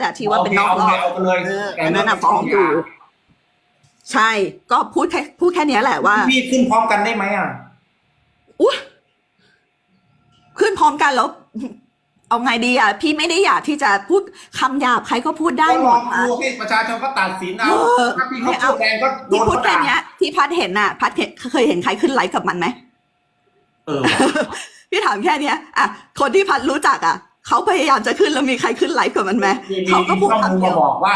แต่ที่ว่าเป็นนอกรอบเอากันเลยเออแต่อันนั้นน่ะฟ้องอยู่ ใช่ ก็พูดแค่พูดแค่เนี้ยแหละว่า พี่ขึ้นพร้อมกันได้ไหมอะอุ๊ยขึ้นพร้อมกันแล้วเอาไงดีอะ พี่ไม่ได้อยากที่จะพูดคำหยาบใครก็พูดได้ก็หลมอดงอะดูให้ประชาชนก็ตัดสินเอาเออถ้าพี่เขาพูดแรงก็โดที่นพูดเขาแค่ด่าเนี้ยที่พัดเห็นน่ะ พัดเห็นเคยเห็นใครขึ้นไลฟ์กับมันไหมเออพี่ถามแค่เนี้ยอะคนที่พัดรู้จักอะ เขาพยายามจะขึ้นแล้วมีใครขึ้นไลฟ์กับมันไหมมีมีเขาก็มีพูดช่องหนึงคำเดีมายวบอกว่า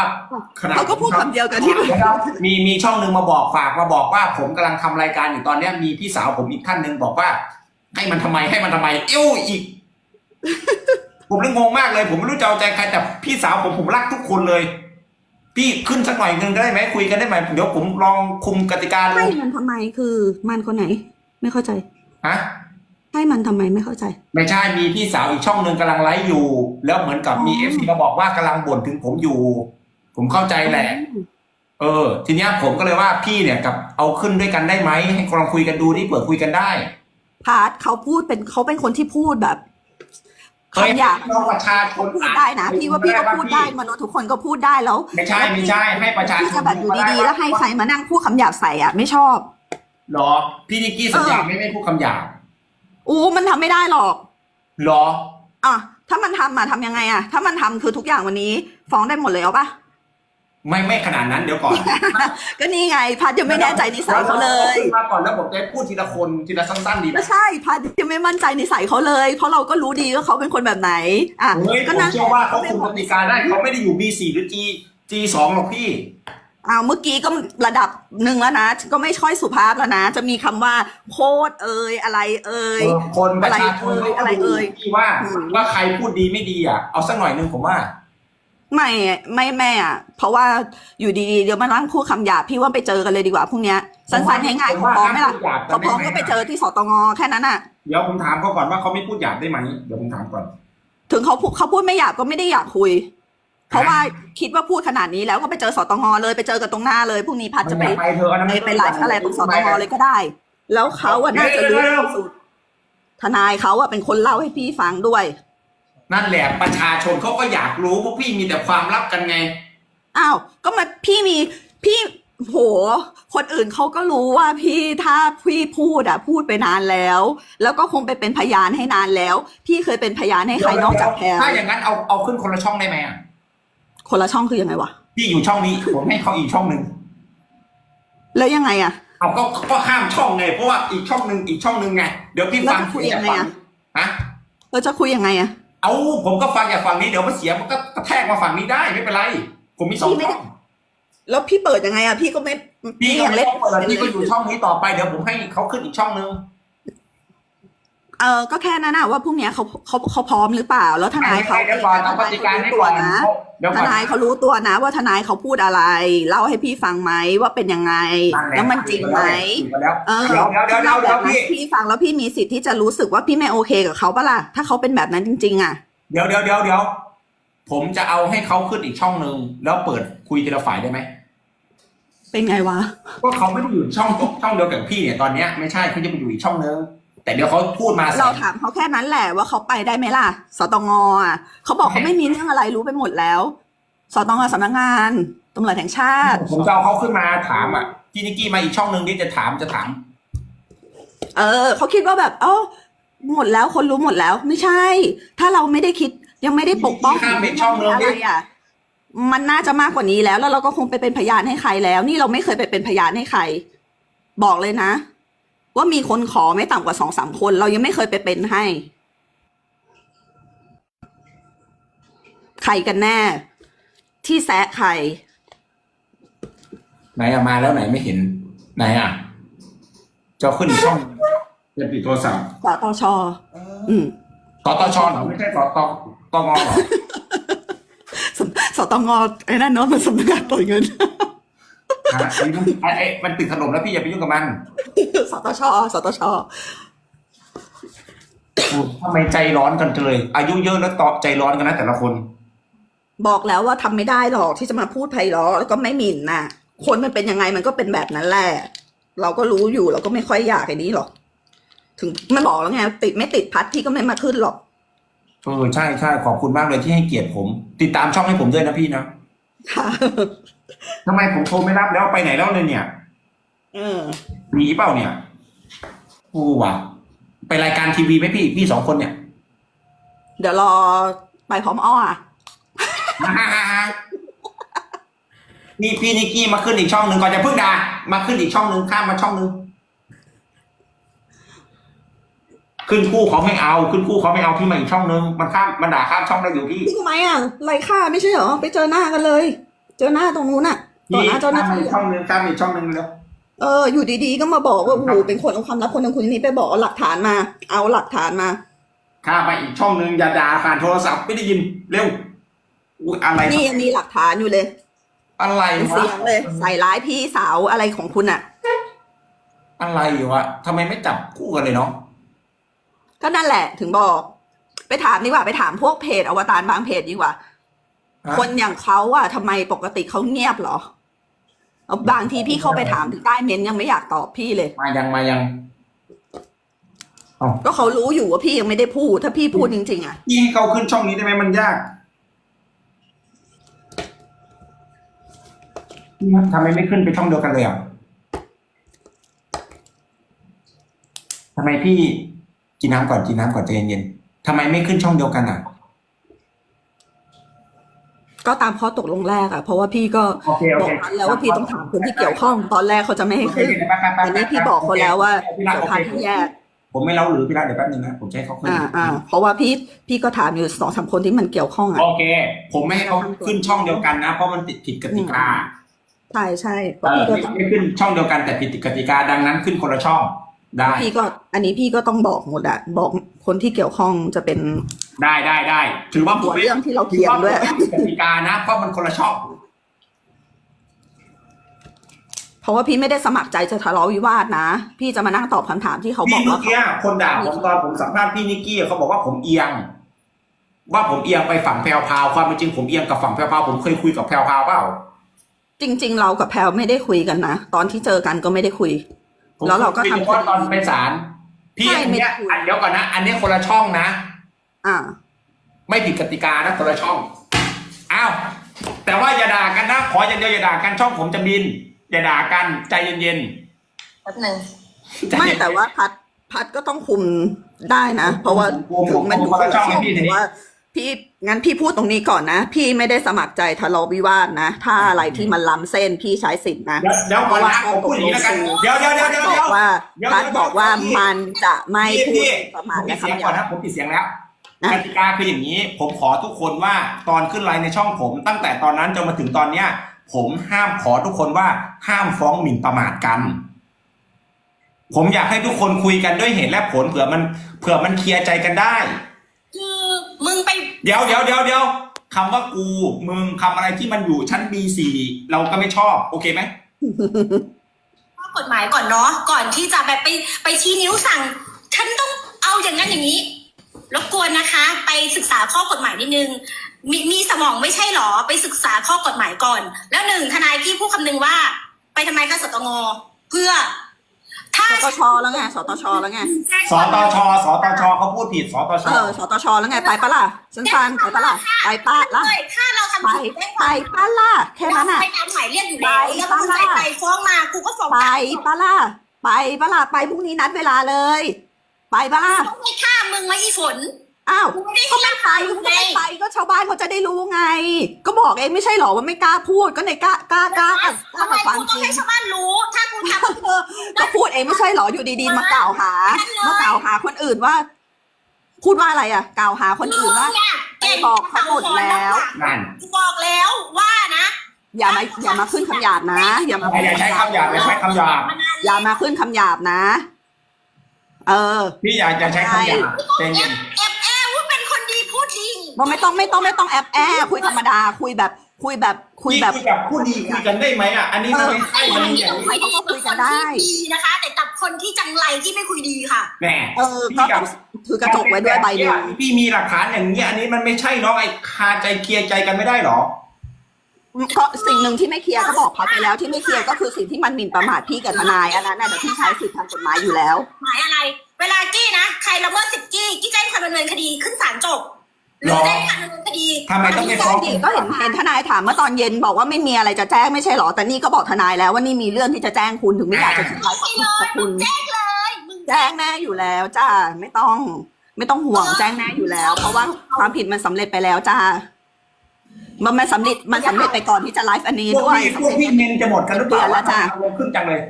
ขณะเขาก็พูดคำเดียวกันที่เดี๋ยวมีมีช่องหนึ่งมาบอกฝากมาบอกว่าผมกำลังทำรายการอยู่ตอนเนี้ยมีพี่สาวผมอีกท่านหนึ่งบอกว่า ให้มันทำไมให้มันทำไม เอ้วอีก ผมเลยงงมากเลย ผมไม่รู้จะเอาใจใครแต่พี่สาวผมผมรักทุกคนเลย พี่ขึ้นสักหน่อยหนึงได้ไหมคุยกันได้ไหมเดี๋ยวผมลองคุมกติกาดูให้มันทำไมคือมันคนไหน ไม่เข้าใจฮะ ให้มันทำไมไม่เข้าใจ ไม่ใช่มีพี่สาวอีกช่องหนึ่งกำลังไลฟ์อยู่ แล้วเหมือนกับมีอ๋เออฟซีมาบอกว่ากำลังบ่นถึงผมอยู่ ผมเข้าใจแหละ เออ ทีเนี้ยผมก็เลยว่าพี่เนี่ยกับเอาขึ้นด้วยกันได้ไหมให้ลองคุยกันดูที่เปิดคุยกันได้พาร์ทเขาพูดเป็นเขาเป็นคนที่พูดแบบเฮ้ยคำหยาบน้องประชาชนพูดได้นะพี่ว่าพี่ก็พูดได้มนุษย์ทุกคนก็พูดได้แล้วไม่ใช่ไม่ใช่ ให้ประชาชพี่นจะแบบอยู่ดีๆ แล้วให้ใครมานั่งพูดคำหยาบใส่อะ ไม่ชอบ หรอ พี่นิกกี้สัญญาไม่ไม่พูดคำหยาบ อู้มันทำไม่ได้หรอก หรอ อะ ถ้ามันทำมาทำยังไงอะ ถ้ามันทำคือทุกอย่างวันนี้ ฟ้องได้หมดเลยเอาปะ ไม่ไม่ขนาดนั้นเดี๋ยวก่อนก็นี่ไง พัดยังไม่แน่ใจนิสัยเขาเลยมาก่อนแล้วผมจะพูดทีละคนทีละสั้นๆดีไหม ไม่ใช่พัดยังไม่มั่นใจนิสัยเขาเลย เพราะเราก็รู้ดีว่าเขาเป็นคนแบบไหน อะเฮ้ยผก็มนั่นเชื่อว่าเขาคุมกติกาได้เขาไม่ได้อยู่ B4 หรือ G G2 หรอกพี่ อ้าวเมื่อกี้ก็ระดับหนึ่งแล้วนะ ก็ไม่ค่อยสุภาพแล้วนะ จะมีคำว่า โคตรเอ่ยอะไรเอ่ยเออคนประชาชนอะไรเอ่ยที่ว่าอืม ว่าใครพูดดีไม่ดีอะเอาสักหน่อยหนึงผมว่า ไม่ไม่แม่อะเพราะว่าอยู่ดีๆเดี๋ยวมานั่งพูดคำหยาบพี่ว่าไปเจอกันเลยดีกว่าพรุ่งเนี้ยสั้นๆง่ายๆเขาพร้อมไหมล่ะเขาพร้อมก็ไปเจอที่สตงแค่นั้นอะ เดี๋ยวผมถามเขาก่อนว่าเขาไม่พูดหยาบได้ไหมเดี๋ยวผมถามก่อน ถึงเขาพูดเขาพูดไม่หยาบก็ไม่ได้อยากคุย เพราะว่าคิดว่าพูดขนาดนี้แล้วก็ไปเจอสตงเลยไปเจอกันตรงหน้าเลยพรุ่งนี้พัดจะไปไปเธอะอันนั้นไปม่ไปไลฟ์อะไรตรงสตงเลยก็ได้ แล้วเขาอะน่าจะรู้ที่สุดทนายเขาอะเป็นคนเล่าให้พี่ฟังด้วย นั่นแหละประชาชนเขาก็อยากรู้พวกพี่มีแต่ความลับกันไงอ้าวก็มาพี่มีพี่โห คนอื่นเขาก็รู้ว่าพี่ถ้าพี่พูดอะพูดไปนานแล้ว แล้วก็คงไปเป็นพยานให้นานแล้ว พี่เคยเป็นพยานให้ใครนอกจากแพรถ้าอย่างนั้นเอาเอาขึ้นคนละช่องได้ไหมอะ คนละช่องคือยังไงวะพี่อยู่ช่องนี้ ผมให้เขาอีกช่องหนึ่งแล้วยังไงอะเอาก็ก็ข้ามช่องไงเพราะว่าอีกช่องหนึ่งอีกช่องหนึ่งไงเดี๋ยวพี่ฟังแล้วจะคุยยังไงอะฮะเราจะคุยยังไงอะเอาผมก็ฟังจากฝั่งนี้เดี๋ยวมันเสียมันก็กระแทกมาฝั่งนี้ได้ไม่เป็นไร ผมมีสองช่องแล้วพี่เปิดยังไงอะพี่ก็ไม่พี่ก็ยังไม่เล่นต้องเปิดพี่ก็อยู่ช่องนี้ต่อไปเดี๋ยวผมให้เขาขึ้นอีกช่องหนึ่ง เออก็แค่นั้นนะว่าพรุ่งเนี้ยเขาเขาเขาพร้อมหรือเปล่า แล้วทนายเขาเดี๋ยวก่อนเอากติกาให้ตัก่วอนนะเดี๋ยวทก่อนนายเขารู้ตัวนะ ว่าทนายเขาพูดอะไรเล่าให้พี่ฟังไหมว่าเป็นยังไง แล้วมันจริงไหมแล้วเออเดี๋ยวเดี๋ยวเดี๋ยวเดี๋ยวแบเดี๋ยวบนั้นพี่ พี่ฟังแล้วพี่มีสิทธิ์ที่จะรู้สึกว่าพี่ไม่โอเคกับเขาปะล่ะถ้าเขาเป็นแบบนั้นจริง ๆ อะ เดี๋ยวเดี๋ยวเดี๋ยวเดี๋ยวผมจะเอาให้เขาขึ้นอีกช่องหนึ่งแล้วเปิดคุยทีละฝ่ายได้ไหมเป็นไงวะ ก็เขาไม่ได้อยู่ช่องช่องเดียวกับพี่เนี่ยตอนเนี้ยไม่ใช่เขาจะไปอยู่อีกช่องนึง แต่เดี๋ยวเขาพูดมาเราถามเขาแค่นั้นแหละว่าเขาไปได้ไหมล่ะ สตงอะเขาบอกเขาไม่มีเรื่องอะไรรู้ไปหมดแล้ว สตงสำนักงานตำรวจแห่งชาติ ผมจะเอาเขาขึ้นมาถามอะพี่นิกกี้มาอีกช่องหนึ่งที่จะถามจะถาม เออเขาคิดว่าแบบ เอ้าหมดแล้วคนรู้หมดแล้ว ไม่ใช่ ถ้าเราไม่ได้คิดยังไม่ได้ปกป้องข้ามไปช่องนึงอะไรอะมันน่าจะมากกว่านี้แล้วแล้วเราก็คงไปเป็นพยานให้ใครแล้ว นี่เราไม่เคยไปเป็นพยานให้ใคร บอกเลยนะ ว่ามีคนขอไม่ต่ำกว่าสองสามคน เรายังไม่เคยไปเป็นให้ ใครกันแน่ ที่แซะใคร ไหนอะมาแล้วไหนไม่เห็น ไหนอะจะขึ้นอีกช่องจะปิดโทรศัพท์สตชอืมตตชเหรอไม่ใช่ตตตงเหรอสสตงไอ้นั่นเนาะมันสำนักงานปล่อยเงิน ฮะไอ้มันไอ้ไอ้มันติดขนมแล้วพี่อย่าไปยุ่งกับมันสตชสตชโอ้ทำไมใจร้อนกันจังเลย อายุเยอะแล้วต่อใจร้อนกันนะแต่ละคน บอกแล้วว่าทำไม่ได้หรอกที่จะมาพูดไพเราะแล้วก็ไม่หมิ่นน่ะ คนมันเป็นยังไงมันก็เป็นแบบนั้นแหละ เราก็รู้อยู่เราก็ไม่ค่อยอยากไอ้นี้หรอก ถึงมันบอกแล้วไงติดไม่ติดพัดพี่ก็ไม่มาขึ้นหรอก เออใช่ใช่ขอบคุณมากเลยที่ให้เกียรติผม ติดตามช่องให้ผมด้วยนะพี่นะ ค่ะ ทำไมผมโทรไม่รับแล้วไปไหนแล้วเลยเนี่ยเออหนีเปล่าเนี่ยกูว่ะ ไปรายการทีวีไหมพี่พี่สองคนเนี่ย เดี๋ยวรอไปพร้อมอ้ออะนี่พี่นิกกี้มาขึ้นอีกช่องหนึ่งก่อนจะพึ่งด่ามาขึ้นอีกช่องหนึ่งข้ามมาช่องหนึ่งขึ้นคู่เขาไม่เอา ขึ้นคู่เขาไม่เอาพี่มาอีกช่องหนึ่งมันข้ามมันด่าข้ามช่องได้อยู่พี่พี่ทำไมอะไรค่าไม่ใช่เหรอ ไปเจอหน้ากันเลย เจอหน้าตรงนู้นน่ะต่อพี่หน้าเจ้าหน้าข้ามมาที่อีกช่องหนึ่งข้ามมาอีกช่องหนึ่งแล้วเอออยู่ดีๆก็มาบอกว่าโอ้โหเป็นคนเอาความลับคนนึงคนนี้ไปบอกเอาหลักฐานมา เอาหลักฐานมาข้ามมาอีกช่องหนึ่งอย่าด่าผ่านโทรศัพท์ไม่ได้ยินเร็วอุ๊ยอะไรนี่ยังมีหลักฐานอยู่เลย อะไรเป็นวะเสียงเลย ใส่ร้ายพี่สาวอะไรของคุณอะอะไรวะทำไมไม่จับคู่กันเลยเนาะก็นั่นแหละถึงบอก ไปถามดีกว่าไปถามพวกเพจอวตารบางเพจดีกว่าฮะ คนอย่างเขาอะทำไมปกติเขาเงียบเหรอเอาบางทีพี่เข้าไปถามถึงใต้เมนต์ยังไม่อยากตอบพี่เลย มายังมายังก็เขารู้อยู่ว่าพี่ยังไม่ได้พูด ถ้าพี่พูดจริงๆอะพี่ให้เขาขึ้นช่องนี้ได้ไหมมันยากพี่ครับทำไมไม่ขึ้นไปช่องเดียวกันเลยอะทำไมพี่กินน้ำก่อนกินน้ำก่อนใจเย็นๆทำไมไม่ขึ้นช่องเดียวกันอะ ก็ตามข้อตกลงแรกอะเพราะว่าพี่ก็โอเคโอบอเคกเขาแล้วว่าพี่ต้องถามคนที่เกี่ยวข้องตอนแรกเขาจะไม่ให้ขึ้นแต่นี้พี่บอกเขาแล้วว่าพี่รักเดี๋ยวโอพาเคที่แยก ผมไม่เล่าหรือพี่รักเดี๋ยวแป๊บนึงนะผมจะให้เขาขึ้นอ่าอ่าเพราะว่าพี่พี่ก็ถามอยู่สองสามคนที่มันเกี่ยวข้องอะ โอเค ผมไม่ให้เขาขึ้นช่องเดียวกันนะ เพราะมันติดผิดกติกาใช่ใช่เพเอราะอพี่ก็ไม่ไม่ขึ้นช่องเดียวกันแต่ผิดกติกาดังนั้นขึ้นคนละช่อง ได้พี่ก็อันนี้พี่ก็ต้องบอกหมดอะบอกคนที่เกี่ยวข้องจะเป็นได้ได้ได้ถือว่าผหัมวไม่เรื่องที่เราเขียนด้วย ถือาผมไม่ผิดกติกานะเพราะมันคนละช่องเพราะว่าพี่ไม่ได้สมัครใจจะทะเลาะวิวาทนะ พี่จะมานั่งตอบคำถามที่เขาบพี่อกเมื่ว่าอเขา กี้คนด่าผมตอนผมสัมภาษณ์พี่นิกกี้เขาบอกว่าผมเอียง ว่าผมเอียงไปฝั่งแพรวพราวความเป็นจริงผมเอียงกับฝั่งแพรวพราวผมเคยคุยกับแพรวพราวเปล่า จริง ๆ เรากับแพลวไม่ได้คุยกันนะ ตอนที่เจอกันก็ไม่ได้คุยผม แล้วเราก็ทำคุยฉพาะตอนไปศาลพี่ใช่อันเนี้ยไม่ได้คุยอันเดียวก่อนนะ อันเนี้ยคนละช่องนะ อ่า ไม่ผิดกติกานะคนละช่องอ้าวแต่ว่าอย่าด่ากันนะขออย่างเดียวอย่าด่ากันช่องผมจะบิน อย่าด่ากันใจเย็นแป๊บหนึ่งๆใจไม่เย็นแต่ว่าพัดพัดก็ต้องคุมได้นะ เพราะว่าคุมถึงมันคุมคนละช่องให้พี่ทีนี้แต่ว่าพี่ งั้นพี่พูดตรงนี้ก่อนนะ พี่ไม่ได้สมัครใจทะเลาะวิวาทนะ ถ้าอะไรที่มันล้ำเส้นพี่ใช้สิทธินะเดี๋ยวเดี๋ยวก่อนนะผมพูดอย่างนี้แล้วกันเดี๋ยวเดี๋ยวเดี๋ยวเดี๋ยวบเดี๋อยกวว่าเดี๋ยวพัดเดี๋ยวบอกว่าพี่มันจะไม่พี่พูดพี่ประผมาทมปิและดเสียงคำหก่อนยาบนะผมปิดเสียงแล้วนะกติกาคืออย่างนี้ ผมขอทุกคนว่าตอนขึ้นไลน์ในช่องผม ตั้งแต่ตอนนั้นจนมาถึงตอนเนี้ย ผมห้ามขอทุกคนว่าห้ามฟ้องหมิ่นประมาทกัน ผมอยากให้ทุกคนคุยกันด้วยเหตุและผลเผื่อมันเผื่อมันเคลียร์ใจกันได้คือ มึงไป เดี๋ยวเดี๋ยวเดี๋ยวเดี๋ยวคำว่ากูมึงคำอะไรที่มันอยู่ชั้น B4 เราก็ไม่ชอบ โอเคไหมข้อกฎหมายก่อนเนาะก่อนที่จะแบบไปไปชี้นิ้วสั่งฉันต้องเอาอย่างนั้นอย่างนี้ รบกวนนะคะ ไปศึกษาข้อกฎหมายนิดนึง มีมีสมองไม่ใช่หรอ ไปศึกษาข้อกฎหมายก่อน แล้วหนึ่งทนายพี่พูดคำนึงว่า ไปทำไมคะสตงเพื่อ ถ้าสตชแล้วไงสตชแล้วไงสตชสตชเขาพูดผิดสตชเออสตชแล้วไงไปปะล่ะสั้นๆไปปะล่ะไปปะล่ะเลยถ้าเราไปทำผิดแจ้งคไปวามปะล่ะแค่นั้นอะไปตามหมายเรียกอยู่แล้วไปแล้วมึงไปไปไปฟ้องมากูก็ฟ้องไปกลับปะล่ะไปปะล่ะไปพรุ่งนี้นัดเวลาเลย ไปปะล่ะต้องไม่ฆ่ามึงไหมอีฝน อ้าวกูไม่ได้ก็ไม่ไปก็ไม่ไปก็ชาวบ้านเขาจะได้รู้ไง ก็บอกเองไม่ใช่หรอว่าไม่กล้าพูดก็ในกล้ากล้ากล้ากับกล้าทำไมกับความกูจต้องริงให้ชาวบ้านรู้ ถ้ากูทำเออก็พูดเองไม่ใช่หรออยู่ดีๆมากล่าวหา มากล่าวหาคนอื่นว่า พูดว่าอะไรอะ กล่าวหาคนอื่นว่าเนี่ยไปบอกเขาหมดแล้วนั่นกูบอกแล้วว่านะอย่ามาอย่ามาขึ้นคำหยาบนะ อย่ามาอย่าใช้คำหยาบอย่าใช้คำหยาบมานานอย่ามาขึ้นคำหยาบนะ เออพี่อยากจะใช้คำหยาบใจเย็นแอบ ว่าไม่ต้องไม่ต้องไม่ต้องแอบแอบคุยธรรมดา คุยแบบ คุยแบบคุยพี่แบบคุยกับผู้ดีคุยกันได้ไหมอะอันนี้มันไม่ใช่คมันนอที่ย่างต้องนี้คุยดีเขาก็คุยกันได้เป็นคนที่ดีนะคะ แต่กับคนที่จังไรที่ไม่คุยดีค่ะแหมเออก็ต้องถือกระจกไว้ด้วยใบหนึ่งพี่มีหลักฐานอย่างนี้ยอันนี้มันไม่ใช่เนาะไอ้คาใจเคลียร์ใจกันไม่ได้หรอก็สิ่งหนึ่งที่ไม่เคลียร์ก็บอกเขาไปแล้วที่ไม่เคลียร์ก็คือสิ่งที่มันหมิ่นประมาทพี่กับทนายอันนั้นน่ะเดี๋ยวพี่ใช้สิทธิทางกฎหมายอยู่แล้ว หมายอะไร เวลากี้นะใครละเมิดสิทธิ์กี้กี้แจ้งความดำเนินคดีขึ้นศาลจบห รือแจ้งความดำเนินคดีทำไมต้องไปแจ้ฟ้องงดิก็เห็นเห็นทนายถามเมื่อตอนเย็นบอกว่าไม่มีอะไรจะแจ้งไม่ใช่หรอ แต่นี่ก็บอกทนายแล้วว่านี่มีเรื่องที่จะแจ้งคุณถึงไม่อยากจะขึ้นไลฟ์ขอบไม่เลยคุมึณงแจ้งเลยมึงแจ้งแน่อยู่แล้วจ้าไม่ต้อง ไม่ต้องห่วงแจ้งแน่อยู่แล้ว เพราะว่าความผิดมันสำเร็จไปแล้วจ้ามันมันสำเร็จมันสำเร็จไปก่อนที่จะไลฟ์อันนี้พวกด้วยพี่พวกพี่เมนจะหมดกันหรือเปล่าเดือนละจ้ะอารมณ์ขึ้นจังเลย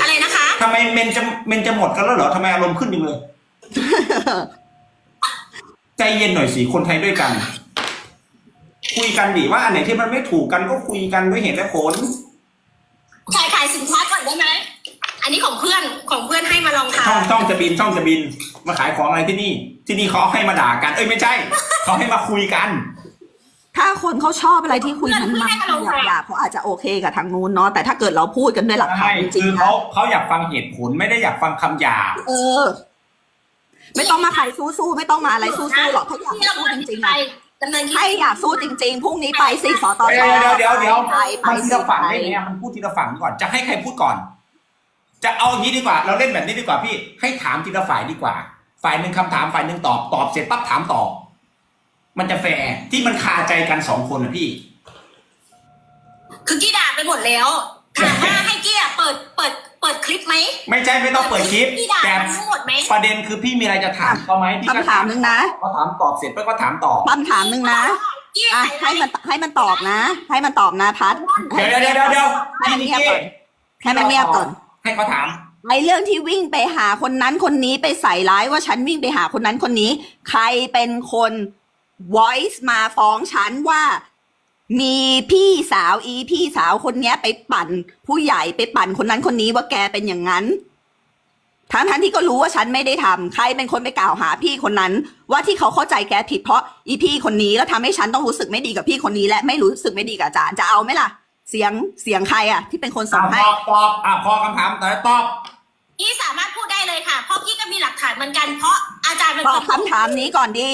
อะไรนะคะ ทำไมเมนจะเมนจะหมดกันแล้วเหรอทำไมอารมณ์ขึ้นจังเลยใจ เย็นหน่อยสิคนไทยด้วยกัน คุยกันดิว่าอันไหนที่มันไม่ถูกกันก็คุยกันด้วยเหตุและผลขายขายสินค้าก่อนได้ไหมอันนี้ของเพื่อนของเพื่อนให้มาลองทาช่องนช่องจะบินช่องจะบิน มาขายของอะไรที่นี่ ที่นี่เขาให้มาด่ากัน เอ้ยไม่ใช่เขาให้มาคุยกันถ้าคนเขาชอบอะไรที่คุยมันมันหยาบๆเขาอาจจะโอเคกับทางนู้นเนาะแต่ถ้าเกิดเราพูดกันด้วยหลักฐาใช่นจริคืงอๆเขานะเขาอยากฟังเหตุผลไม่ได้อยากฟังคำหยาบเออ ไม่ต้องมาขายสู้ๆไม่ต้องมาอะไรสู้ๆหรอกถ้าอยากที่เราสู้พูดจจริริงงๆไปอะดำเนินคให้ดีอยากสู้จริง ๆพรุ่งนี้ไปสิสตชเดี๋ยวเดี๋ยวเดี๋ยวเดี๋ยวไปไปมันทีสิละฝั่งไปได้ไหมอะมันพูดทีละฝั่งก่อน จะให้ใครพูดก่อน จะเอาอย่างนี้ดีกว่า เราเล่นแบบนี้ดีกว่าพี่ ให้ถามทีละฝ่ายดีกว่า ฝ่ายหนึ่งคำถามฝ่ายหนึ่งตอบ ตอบเสร็จปั๊บถามต่อ มันจะแฟร์ที่มันคาใจกันสองคนนะพี่ คือกี้ด่าไปหมดแล้วถามว่าให้กี้อะเปิดเปิด เปิดคลิปไหมไม่ใช่ไม่ต้องเปิดคลิปกี้ด่าแต่มันทั้งหมดไหมประเด็นคือพี่มีอะไรจะถามเขาไหมพี่ก็คำถามหนึ่งนะเขาถามตอบเสร็จปั๊บก็ถามต่อคำถามหนึ่งนะกี้อะใส่ให้มันให้มันตอบนะ ให้มันตอบนะพัดเดี๋ยวเดี๋ยวเดี๋ยวเดี๋ยวให้มันเงียบก่อนให้มันเงียบก่อนให้เขาถามไอ้เรื่องที่วิ่งไปหาคนนั้นคนนี้ไปใส่ร้ายว่าฉันวิ่งไปหาคนนั้นคนนี้ ใครเป็นคน voice มาฟ้องฉันว่า มีพี่สาวอีพี่สาวคนเนี้ย ไปปั่น ผู้ใหญ่ไปปั่นคนนั้นคนนี้ว่าแกเป็นอย่างนั้นทั้งทั้งที่ก็รู้ว่าฉันไม่ได้ทำใครเป็นคนไปกล่าวหาพี่คนนั้น ว่าที่เขาเข้าใจแกผิดเพราะอีพี่คนนี้แล้วทำให้ฉันต้องรู้สึกไม่ดีกับพี่คนนี้และไม่รู้สึกไม่ดีกับอาจารย์จะเอาไหมล่ะ เสียงเสียงใครอะ ที่เป็นคนส่งอะให้ตอบตอบอะพอคำถามแต่ตอบกี้สามารถพูดได้เลยค่ะเพราะกี้ก็มีหลักฐานเหมือนกัน เพราะอาจารย์เป็นตคอบนคำถามนี้ก่อนดี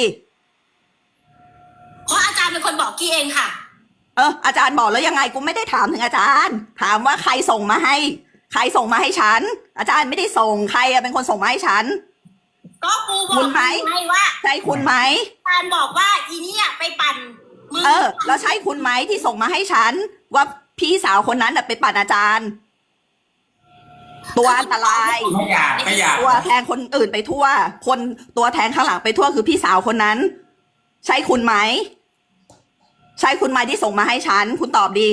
เพราะอาจารย์เป็นคนบอกกี้เองค่ะเอออาจารย์บอกแล้วยังไงกูไม่ได้ถามถึงอาจารย์ ถามว่าใครส่งมาให้ ใครส่งมาให้ฉัน อาจารย์ไม่ได้ส่งใครอะเป็นคนส่งมาให้ฉัน ก็กูบอคุกณไหมให้ว่าใช่คุณไหม อาจารย์บอกว่าอีเนี่ยไปปั่นมึงเออ แล้วใช่คุณไหมที่ส่งมาให้ฉัน ว่าพี่สาวคนนั้นน่ะไปปั่นอาจารย์ ตัวอันตราย ไม่อยากไม่อยากตัวแทงคนอื่นไปทั่ว คนตัวแทงข้างหลังไปทั่วคือพี่สาวคนนั้น ใช่คุณไหม ใช่คุณไหมที่ส่งมาให้ฉัน คุณตอบดี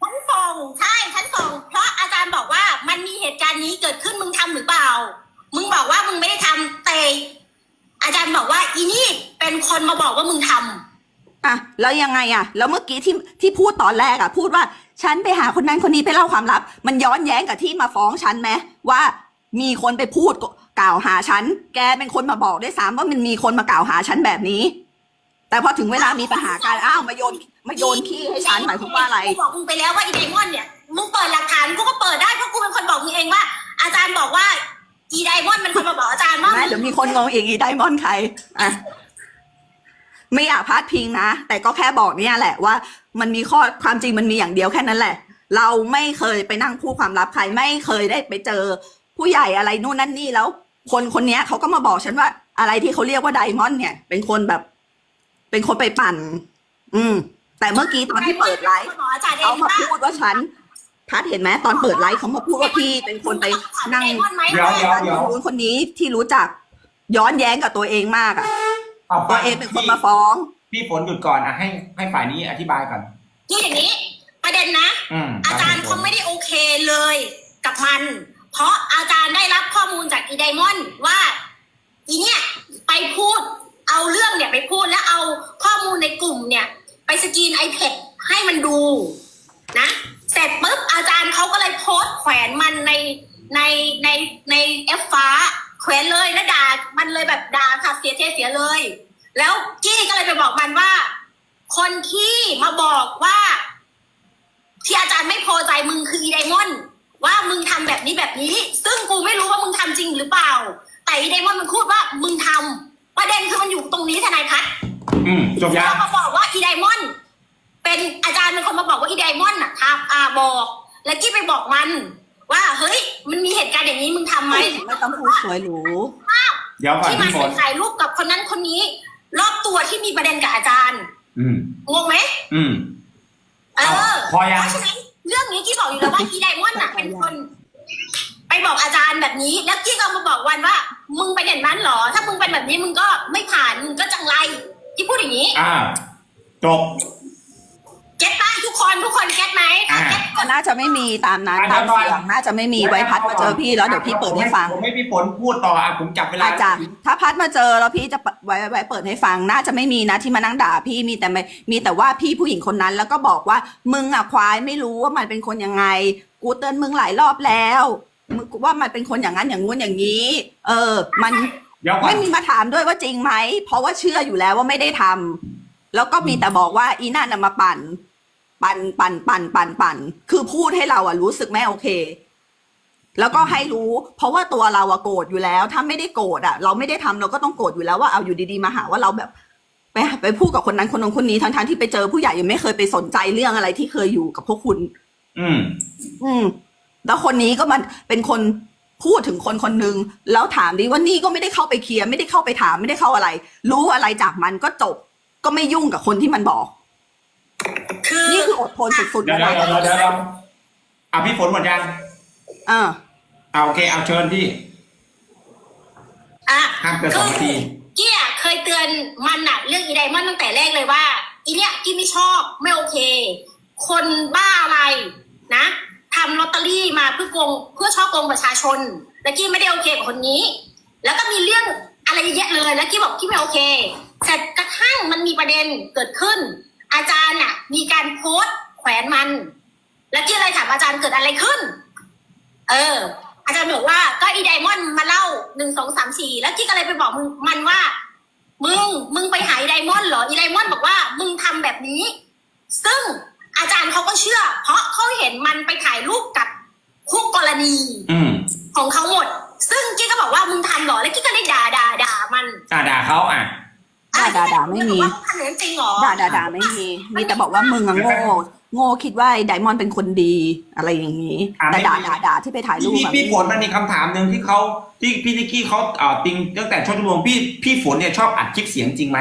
ฉันส่งใช่ฉันส่ง เพราะอาจารย์บอกว่ามันมีเหตุการณ์นี้เกิดขึ้นมึงทำหรือเปล่า มึงบอกว่ามึงไม่ได้ทำแต่อาจารย์บอกว่าอีนี่เป็นคนมาบอกว่ามึงทำอะ แล้วยังไงอะ แล้วเมื่อกี้ที่ที่พูดตอนแรกอะ พูดว่าฉันไปหาคนนั้นคนนี้ไปเล่าความลับ มันย้อนแย้งกับที่มาฟ้องฉันไหมว่ามีคนไปพูดกล่าวหาฉัน แกเป็นคนมาบอกด้วยซ้ำว่ามันมีคนมากล่าวหาฉันแบบนี้ แต่พอถึงเวลามีปัญหากันอ้าวมาโยน มาโยนขี้ให้ฉันหมายความว่าอะไร กูบอกมึงไปแล้วว่าอีไดมอนด์เนี่ยมึงเปิดหลักฐานกูก็เปิดได้เพราะกูเป็นคนบอกมึงเองว่า อาจารย์บอกว่า อีไดมอนด์เป็นคนมาบอกอาจารย์ว่านะเดี๋ยวมีคนงงอีกอีไดมอนด์ใครอะไม่อยากพาดพิงนะ แต่ก็แค่บอกเนี่ยแหละว่า มันมีข้อความจริงมันมีอย่างเดียวแค่นั้นแหละ เราไม่เคยไปนั่งพูดความลับใครไม่เคยได้ไปเจอ ผู้ใหญ่อะไรนู่นนั่นนี่แล้ว คนคนเนี้ยเขาก็มาบอกฉันว่า อะไรที่เขาเรียกว่าไดมอนด์เนี่ย เป็นคนแบบ เป็นคนไปปั่น อืม แต่เมื่อกี้ตอนที่เปิดไลฟ์บอกอาจารย์เอเขางมาว่าพูดว่าฉันพัดเห็นไหมตอนเปิดไลฟ์เขามาพูดว่าพี่เป็นคนไปนั่งไดมอนด์ไหมเดี๋ยวเดี๋ยวเดี๋ยว คนนู้นคนนี้ที่รู้จักย้อนแย้งกับตัวเองมากอะเอาตัวเองเป็นคนมาฟ้อง พี่ฝนหยุดก่อนอะให้ให้ฝ่ายนี้อธิบายก่อนคืออย่างนี้ ประเด็นนะ อืมอาจารย์เขาไม่ได้โอเคเลยกับมัน เพราะอาจารย์ได้รับข้อมูลจากอีไดมอนด์ว่าอีเนี่ยไปพูดเอาเรื่องเนี่ยไปพูดแล้วเอาข้อมูลในกลุ่มเนี่ย ไปสกรีน iPad ให้มันดูนะ เสร็จปุ๊บอาจารย์เขาก็เลยโพสต์แขวนมันในในในในเอฟฟ้า แขวนเลยแล้วด่ามันเลยแบบด่าค่ะเสียเทเสียเลย แล้วกี้ก็เลยไปบอกมันว่า คนที่มาบอกว่า ที่อาจารย์ไม่พอใจมึงคืออีไดมอนว่ามึงทำแบบนี้แบบนี้ ซึ่งกูไม่รู้ว่ามึงทำจริงหรือเปล่า แต่อีไดมอนมันพูดว่ามึงทำ ประเด็นคือมันอยู่ตรงนี้ทนายพัฒน์อืมจบยังเรามาบอกว่าอีไดมอนด์เป็นอาจารย์เป็นคนมาบอกว่าอีไดมอนด์น่ะทำอ่าบอก แล้วกี้ไปบอกมัน ว่าเฮ้ย มันมีเหตุการณ์อย่างนี้มึงทำไหม ไม่ต้องพูดสวยหรูเดี๋ยวก่อนที่มันพี่ฝไปนถ่ายรูปกับคนนั้นคนนี้ รอบตัวที่มีประเด็นกับอาจารย์อืม งงไหมอืม เออพอยัง เพราะฉะนั้นเรื่องนี้กี้บอกอยู่แล้วว่าอีไดมอนด์น่ะเป็นคน ไปบอกอาจารย์แบบนี้ แล้วกี้ก็มาบอกวันว่า มึงเป็นอย่างนั้นเหรอ ถ้ามึงเป็นแบบนี้มึงก็ไม่ผ่านมึงก็จังไรกี้พูดอย่างนี้อ่าจบ เก็ตป้าทุกคนทุกคนเก็ตไหมถ้าเก็ตก็น่าจะไม่มีตามนั้นอะตามเดี๋ยวก่อนเสียงน่าจะไม่มีไว้พัดมาเจอพี่แล้วเดี๋ยวพี่เปิดให้ฟัง ผมให้พี่ฝนพูดต่ออะผมจับเวลาอาจารย์ถ้าพัดมาเจอแล้วพี่จะไว้ไว้เปิดให้ฟังน่าจะไม่มีนะที่มานั่งด่าพี่มีแต่ไม่มีแต่ว่าพี่ผู้หญิงคนนั้นแล้วก็บอกว่ามึงอะควายไม่รู้ว่ามันเป็นคนยังไง กูเตือนมึงหลายรอบแล้ว มึงว่ามันเป็นคนอย่างนั้นอย่างงู้นอย่างนี้ เออ มันเดี๋ยวก่อไม่นมีมาถามด้วยว่าจริงไหม เพราะว่าเชื่ออยู่แล้วว่าไม่ได้ทำแล้วก็มีแต่บอกว่าอีนั่นน่ะมาปั่น ปั่นปั่นปั่นปั่นปั่นคือพูดให้เราอะรู้สึกไม่โอเค แล้วก็ให้รู้ เพราะว่าตัวเราอะโกรธอยู่แล้ว ถ้าไม่ได้โกรธอะเราไม่ได้ทำเราก็ต้องโกรธอยู่แล้วว่าเอาอยู่ดีๆมาหาว่าเราแบบ ไปไปพูดกับคนนั้นคนนั้นคนนี้ทั้งๆที่ไปเจอผู้ใหญ่ยังไม่เคยไปสนใจเรื่องอะไรที่เคยอยู่กับพวกคุณ อืม อืม แล้วคนนี้ก็มันเป็นคนพูดถึงคนคนหนึ่งแล้วถามดิว่านี่ก็ไม่ได้เข้าไปเคลียร์ไม่ได้เข้าไปถามไม่ได้เข้าอะไร รู้อะไรจากมันก็จบ ก็ไม่ยุ่งกับคนที่มันบอก คือนี่คืออดทนสุดๆเดี๋ยวแล้วเดี๋ยวนะเดี๋ยวเดี๋ยวเดี๋ยวอะพี่ฝนหมดยังเออ อ่าโอเคเอาเชิญพี่ อะห้ามเกินสองนาทีกี้อะเคยเตือนมันอะเรื่องอีไดมอนด์ตั้งแต่แรกเลยว่า อีเนี้ยกี้ไม่ชอบไม่โอเค คนบ้าอะไรนะ ทำลอตเตอรี่มาเพื่อโกงเพื่อช่อโกงประชาชน แล้วกี้ไม่ได้โอเคกับคนนี้ แล้วก็มีเรื่องอะไรเยอะแยะเลยแล้วกี้บอกกี้ไม่โอเคเสร็จกระทั่งมันมีประเด็นเกิดขึ้น อาจารย์น่ะ มีการโพสต์แขวนมัน แล้วกี้เลยถามอาจารย์เกิดอะไรขึ้น เออ อาจารย์บอกว่าก็อีไดมอนด์มาเล่าหนึ่งสองสามสี่แล้วกี้ก็เลยไปบอกมึงมันว่า มึงมึงไปหาอีไดมอนด์เหรออีไดมอนด์บอกว่า มึงทำแบบนี้ ซึ่ง อาจารย์เขาก็เชื่อ เพราะเขาเห็นมันไปถ่ายรูปกับคู่กรณีอืมของเขาหมด ซึ่งกี้ก็บอกว่ามึงทำเหรอแล้วกี้ก็ได้ด่าด่าด่ามันอ่าด่าเขาอะ ด่าด่าด่าไม่มีว่ามึงทำอย่างนั้นจริงเหรอด่าด่าด่าไม่มี มีแต่บอกว่ามึงอะโง่ โง่คิดว่าไอ้ไดมอนด์เป็นคนดีอะไรอย่างนี้ อะไม่ แต่ด่ามีด่าด่าที่ไปถ่ายรูปพี่อะพี่ฝนมันมีคำถามหนึ่งที่เขาที่พี่นิกกี้เขาเอ่อติงตั้งแต่ช่วงชั่วโมงพี่พี่ฝนเนี่ยชอบอัดคลิปเสียงจริงไหม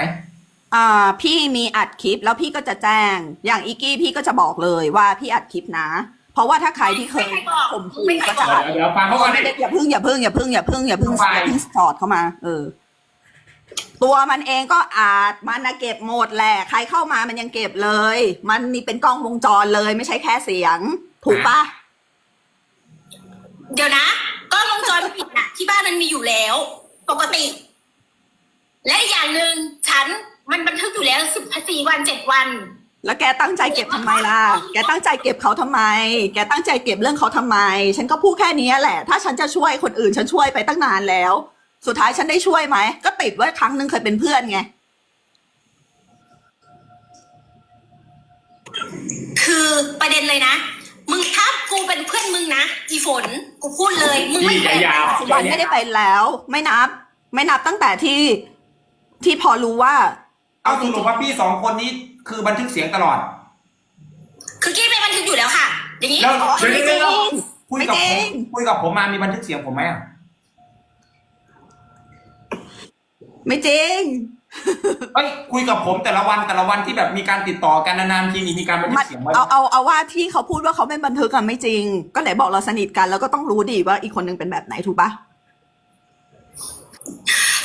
อ่าพี่มีอัดคลิปแล้วพี่ก็จะแจ้ง อย่างอีกี้พี่ก็จะบอกเลยว่าพี่อัดคลิปนะ เพราะว่าถ้าใครที่เคยข่มขู่ก็จะอัดเดี๋ยวเดี๋ยวฟังเขาก่อนดิไม่ได้อย่าพึ่งอย่าพึ่งอย่าพึ่งอย่าพึ่งอย่าพึ่งไปอย่าพึ่งสอดเข้ามา เออ ตัวมันเองก็อาจมันนะเก็บหมดแหละใครเข้ามามันยังเก็บเลย มันมีเป็นกล้องวงจรเลยไม่ใช่แค่เสียง ถูกปะเดี๋ยวนะกล้องวงจรปิดน่ะที่บ้านมันมีอยู่แล้ว ปกติ และอีกอย่างหนึ่งฉัน มันบันทึกอยู่แล้วสิบสี่วันเจ็ดวัน แล้วแกตั้งใจเก็บทำไมล่ะ แกตั้งใจเก็บเขาทำไม แกตั้งใจเก็บเรื่องเขาทำไม ฉันก็พูดแค่นี้แหละ ถ้าฉันจะช่วยคนอื่นฉันช่วยไปตั้งนานแล้ว สุดท้ายฉันได้ช่วยไหม ก็ติดไว้ครั้งหนึ่งเคยเป็นเพื่อนไง คือประเด็นเลยนะ มึงถ้ากูเป็นเพื่อนมึงนะอีฝนกูพูดเลยมึงไม่พี่เป็นอย่าปัจจุบันไม่ได้เป็นแล้ว ไม่นับ ไม่นับตั้งแต่ที่ที่พอรู้ว่า เอาสรุปว่าพี่สองคนนี้คือบันทึกเสียงตลอด คือกี้ไม่บันทึกอยู่แล้วค่ะ อย่างนี้แล้วอ๋อเดี๋ยวไม่เดี๋ยวจริเดี๋ยวงคุยกับไม่ผจริมง คุยกับผมมามีบันทึกเสียงผมไหมอะไม่จริง เอ้ยคุยกับผมแต่ละวันแต่ละวันที่แบบมีการติดต่อกันนานๆทีนี่มีการบันทึมักนเสียงไว้เอาเอาเอาว่าที่เขาพูดว่าเขาไม่บันทึกอะไม่จริง ก็ไหนบอกเราสนิทกัน แล้วก็ต้องรู้ดีว่าอีกคนนึงเป็นแบบไหนถูกปะ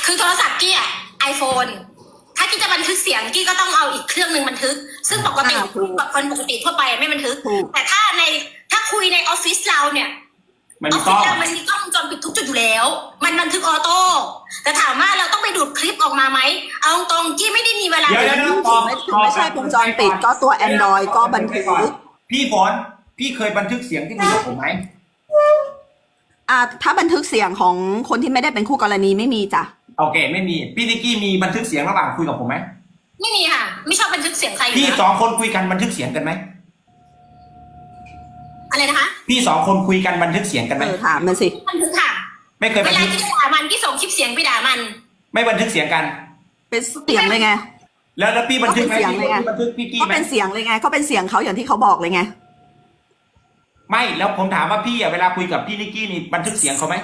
คือโทรศัพท์กี้อะไอโฟนถ้า กี้จะบันทึกเสียงกี้ก็ต้องเอาอีกเครื่องหนึ่งบันทึก ซึ่งปกติอ่าถูกคนปกติทั่วไปไม่บันทึก ถูก แต่ถ้าในถ้าคุยในออฟฟิศเราเนี่ยมันอมีอฟกฟิล้ศอง เรามันมีกล้องวงจรปิดทุกจุดอยู่แล้ว มันบันทึกออโต้แต่ถามว่าเราต้องไปดูดคลิปออกมาไหมเอาตรงๆกี้ไม่ได้มีเวลา เดี๋ยวเดี๋ยวเดี๋ยว ถึงไม่ถึงไม่ใช่วงจรปิดก็ตัว Android ก็บันทึก พี่ฝนพี่เคยบันทึกเสียงที่คุยกับผมไหม อ่าถ้าบันทึกเสียงของคนที่ไม่ได้เป็นคู่กรณีไม่มีจ้ะ โอเค ไม่มี พี่นิกกี้มีบันทึกเสียงระหว่างคุยกับผมไหมไม่มีค่ะ ไม่ชอบบันทึกเสียงใครอยู่พี่นะสองคนคุยกันบันทึกเสียงกันไหมอะไรนะคะพี่สองคนคุยกันบันทึกเสียงกันไหมเออถามมันสิ บันทึกค่ะ ไม่เคยเวบันลาทึกที่จะด่ามันที่ส่งคลิปเสียงไปด่ามันไม่บันทึกเสียงกัน เป็นเสียงเลยไง แล้วแล้วพี่บันทึกไหมก็เป็นเสียงพี่เลยไง บันทึกพี่กี้ก็ไหมเป็นเสียงเลยไงก็เป็นเสียงเขาอย่างที่เขาบอกเลยไง ไม่แล้วผมถามว่าพี่อะเวลาคุยกับพี่นิกกี้นี่บันทึกเสียงเขาไหม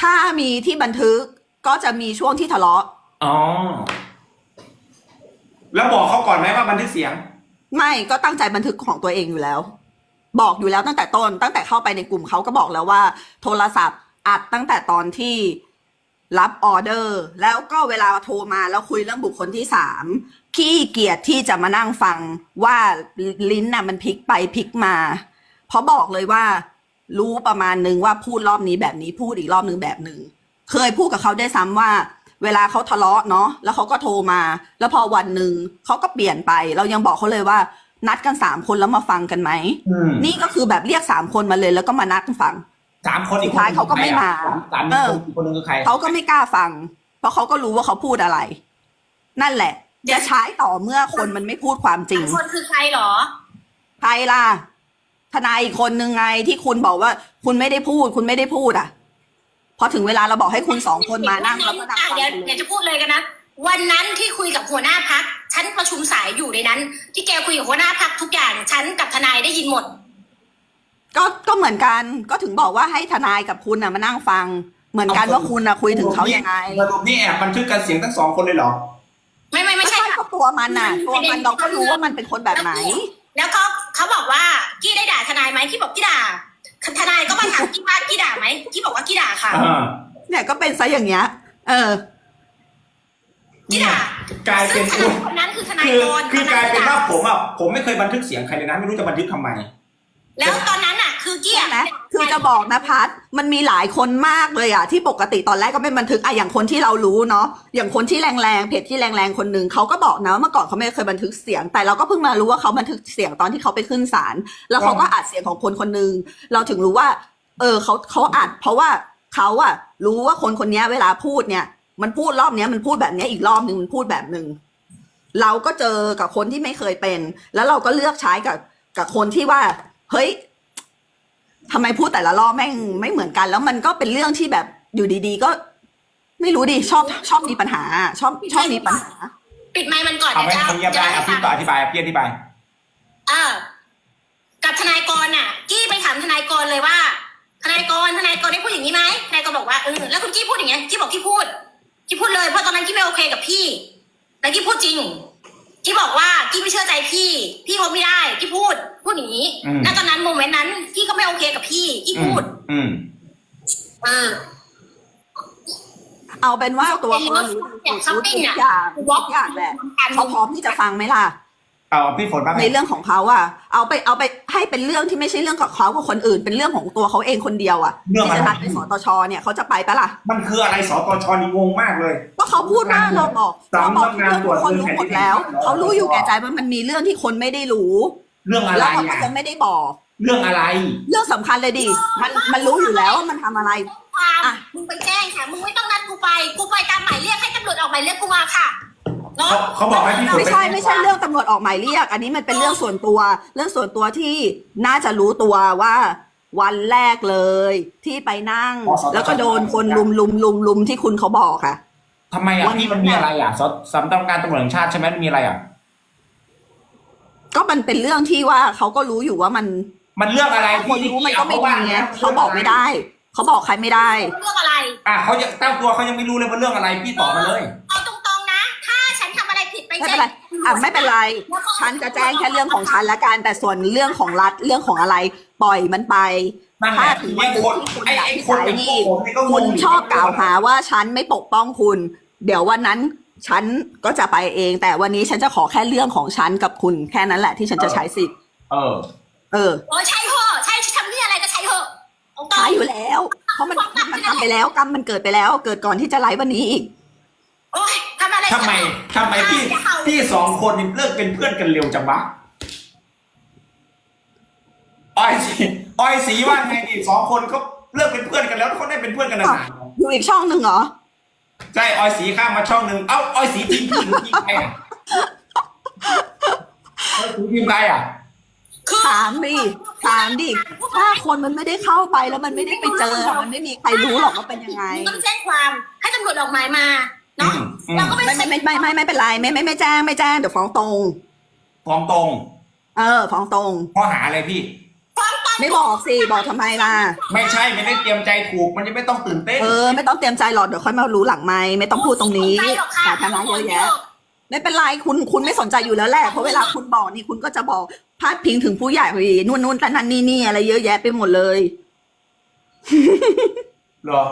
ถ้ามีที่บันทึก ก็จะมีช่วงที่ทะเลาะ อ๋อ แล้วบอกเขาก่อนไหมว่าบันทึกเสียง ไม่ก็ตั้งใจบันทึกของตัวเองอยู่แล้ว บอกอยู่แล้วตั้งแต่ต้น ตั้งแต่เข้าไปในกลุ่มเขาก็บอกแล้วว่า โทรศัพท์อัดตั้งแต่ตอนที่รับออเดอร์ แล้วก็เวลาโทรมาแล้วคุยเรื่องบุคคลที่สามขี้เกียจที่จะมานั่งฟังว่าลิ้นน่ะมันพลิกไปพลิกมาเพราะบอกเลยว่า รู้ประมาณนึงว่าพูดรอบนี้แบบนี้พูดอีกรอบนึงแบบหนึ่ง เคยพูดกับเขาได้ซ้ำว่า เวลาเขาทะเลาะเนาะแล้วเขาก็โทรมา แล้วพอวันหนึ่งเขาก็เปลี่ยนไป เรายังบอกเขาเลยว่า นัดกันสามคนแล้วมาฟังกันไหมอืมนี่ก็คือแบบเรียกสามคนมาเลย แล้วก็มานัดกันฟัง สามคนอีกสุดท้ายเขาก็ไม่มา สามเอคนออีกคนนึงคือใครเขาก็ไม่กล้าฟัง เพราะเขาก็รู้ว่าเขาพูดอะไร นั่นแหละจะใช้ต่อเมื่อคนมันไม่พูดความจริง คนคือใครเหรอ ใครล่ะทนายอีกคนนึงไงที่คุณบอกว่า คุณไม่ได้พูด คุณไม่ได้พูดอะพ อถึงเวลาเราบอกให้คุณสองคนมานั่งแล้วก็นั่งอะฟังเดี๋ยวกันเลเดี๋ยวยจะพูดเลยกันนะ วันนั้นที่คุยกับหัวหน้าพักฉันประชุมสายอยู่ในนั้น ที่แกคุยกับหัวหน้าพักทุกอย่างฉันกับทนายได้ยินหมด ก็ก็เหมือนกันก็ถึงบอกว่าให้ทนายกับคุณน่ะมานั่งฟัง เหมือนกันว่าคุณน่ะคุยถึงเขายังไงสรุปนี่แอบบันทึกกันเสียงทั้งสองคนเลยเหรอ ไม่ไม่ไม่ไม่ใช่ใช่ค่ะก็ตัวมันน่ะตัวมันเราก็รู้ว่ามันเป็นคนแบบไหน แล้วเขาเขาบอกว่ากี้ได้ด่าทนายไหมกี้บอกกี้ด่า ทนายก็มาถามกี้ว่ากี้ด่าไหมกี้บอกว่ากี้ด่าค่ะ อ่าเนี่ยก็เป็นซะอย่างเงี้ย เออ กี้ด่ากลายเป็นซึ่งทนายคนนั้นคือทนายคือกรคือกลายเป็นทว่าผมอะผมไม่เคยบันทึกเสียงใครเลยนะไม่รู้จะบันทึกทำไม แล้วตอนนั้นอะ คือกี้ใช่อะไหมคือจะบอกนะพัด มันมีหลายคนมากเลยอะที่ปกติตอนแรกก็ไม่บันทึกอะอย่างคนที่เรารู้เนาะอย่างคนที่แรงๆเพจที่แรงๆคนหนึ่งเขาก็บอกนะว่าเมื่อก่อนเขาไม่เคยบันทึกเสียง แต่เราก็เพิ่งมารู้ว่าเขาบันทึกเสียงตอนที่เขาไปขึ้นศาลแล้วเขาก็อัดเสียงของคนคนหนึ่งเราถึงรู้ว่า เออเขาเขาอัด เพราะว่าเขาอะรู้ว่าคนคนนี้เวลาพูดเนี่ย มันพูดรอบเนี้ยมันพูดแบบเนี้ยอีกรอบหนึ่งมันพูดแบบหนึ่งเราก็เจอกับคนที่ไม่เคยเป็น แล้วเราก็เลือกใช้กับกับคนที่ว่า เฮ้ย ทำไมพูดแต่ละรอบแม่งไม่เหมือนกัน แล้วมันก็เป็นเรื่องที่แบบอยู่ดีๆ ก็ ไม่รู้ดิชอบชอบมีปัญหา ชอบชอบมีปัญหา ปิดไมค์มันก่อนเอาไหมเดี๋ยวคนเงียบจะได้เล่าอให้ธิฟังบายอธิบายพี่อธิบาย เออ กับทนายกรน่ะ กี้ไปถามทนายกรเลยว่า ทนายกรทนายกรได้พูดอย่างนี้ไหมทนายกรบอกว่าเออแล้วคุณกี้พูดอย่างเงี้ยกี้บอกกี้พูดกี้พูดเลยเพราะตอนนั้นกี้ไม่โอเคกับพี่แล้วกี้พูดจริง กี้บอกว่ากี้ไม่เชื่อใจพี่ พี่พูดไม่ได้กี้พูดพูดอย่างนี้อืม ณตอนนั้นโมเมนต์นั้นกี้ก็ไม่โอเคกับพี่กี้อืพูมดอืม เออ เอาเป็นว่าตัวเขารู้อย่างช้อปปิ้งทุอะกอย่างทุกอย่างแหละเขาพร้อมที่จะฟังไหมล่ะ เอาพี่ฝนบ้างไหมในเรื่องของเขาอะเอาไปเอาไปให้เป็นเรื่องที่ไม่ใช่เรื่องของเขากับคนอื่น เป็นเรื่องของตัวเขาเองคนเดียวอะเรื่องที่อะไรจะนัดไปสตชเนี่ยเขาจะไปปะล่ะมันคืออะไรสตชนี่งงมากเลยก็เขาพูดว่าเราบอกเราบอกสำนักงานตรวจคนรู้หมดแล้วเงินแผ่นดินเขารู้อยู่แก่ใจว่ามันมีเรื่องที่คนไม่ได้รู้ เรื่องอะไรแล้วเขาก็อะจะไม่ได้บอก เรื่องอะไร เรื่องสำคัญเลยดิมันมันรู้อยู่แล้วว่ามันทำอะไรความอะมึงไปแจ้งค่ะมึงไม่ต้องนัดกูไป กูไปตามหมายเรียกให้ตำรวจออกหมายเรียกกูมาค่ะ เนาะ เขาเขาบอกให้พี่ฝนไม่ใช่ไม่ใช่เรื่องตำรวจออกหมายเรียก อันนี้มันเป็นเรื่องส่วนตัว เรื่องส่วนตัวที่น่าจะรู้ตัวว่า วันแรกเลย ที่ไปนั่ง แล้วก็โดนคนลุมลุมลุมลุมที่คุณเขาบอกค่ะ ทำไมอะวันพี่มันมีอะไรอะสสำนักงานตำรวจแห่งชาติใช่ไหมมันมีอะไรอะ ก็มันเป็นเรื่องที่ว่าเขาก็รู้อยู่ว่ามันมันเรื่องอะไรคนรู้มันก็ไม่ดีไงอเขาบอกไม่ได้ เขาบอกใครไม่ได้ เรื่องอะไร อะเขายังตั้งตัวเขายังไม่รู้เลยว่าเรื่องอะไรพี่ตอบมาเลย ไรผิดไปไม่แจ้เป็นงไรอะไม่เป็นไร ฉันจะแจ้งแค่เรื่องของฉันละกันแต่ส่วนเรื่องของรัฐเรื่องของอะไร ปล่อยมันไป นั่นแหถ้าละถึงไอ้วันหนึ่งคนที่คุณไอ้อยากไอ้ที่คนสายเป็นนี่พวกผมนี่ก็งคุงณยู่ชอบกล่าวหาว่าฉันไม่ปกป้องคุณ เดี๋ยววันนั้นฉันก็จะไปเอง แต่วันนี้ฉันจะขอแค่เรื่องของฉันกับคุณแค่นั้นแหละที่ฉันจะใช้สิทธิ์เออ เออ โอ้ใช่เหอะใช่ทำนี่อะไรก็ใช่เหอะตรงๆใช้อยู่แล้ว เพราะมันมันทำไปแล้วกรรมมันเกิดไปแล้ว เกิดก่อนที่จะไลฟ์วันนี้อีก โอ้ยทำอะไรทำไมทำไมพี่อย่าเห่าพี่สองคนนี่เลิกเป็นเพื่อนกันเร็วจังวะอ้อยสีอ้อยสีว่าไงดิสองคนเขาเลิกเป็นเพื่อนกันแล้วเขาได้เป็นเพื่อนกันนานอยู่อีกช่องหนึ่งเหรอๆใช่อ้อยสีข้ามมาช่องหนึ่งเอ้าอ้อยสีทีมพี่หรือทีมใครอะอ้อยสีทีมใครอะคือถามดิถามดิถ้าคนมันไม่ได้เข้าไปแล้วมันไม่ได้ไปเจอ มันไม่มีใครรู้หรอกว่าเป็นยังไงมึงต้องแจ้งความให้ตำรวจออกหมายมา เนาะอืมอืมเราก็ไม่ไม่ไม่ไม่ไม่ไม่ไม่เป็นไรไม่ไม่ไม่แจ้งไม่แจ้งเดี๋ยวฟ้องตรง ฟ้องตรงเออฟ้องตรงข้อหาอะไรพี่ฟ้องตอนไม่บอกสิบอกทำไมล่ะ ไม่ใช่ไม่ได้เตรียมใจถูกมันจะไม่ต้องตื่นเต้นเออ ไม่ต้องเตรียมใจหรอกเดี๋ยวค่อยมารู้หลังไม่ไม่ต้องพูดตรงนี้ใจหรอกค่ะสาธารณะเยอะแยะไม่เป็นไรคุณคุณไม่สนใจอยู่แล้วแหละเพราะเวลาคุณบอกนี่คุณก็จะบอกพาดพิงถึงผู้ใหญ่พอดีนู่นนู่นแต่นั่นนี่นี่อะไรเยอะแยะไปหมดเลย เหรอ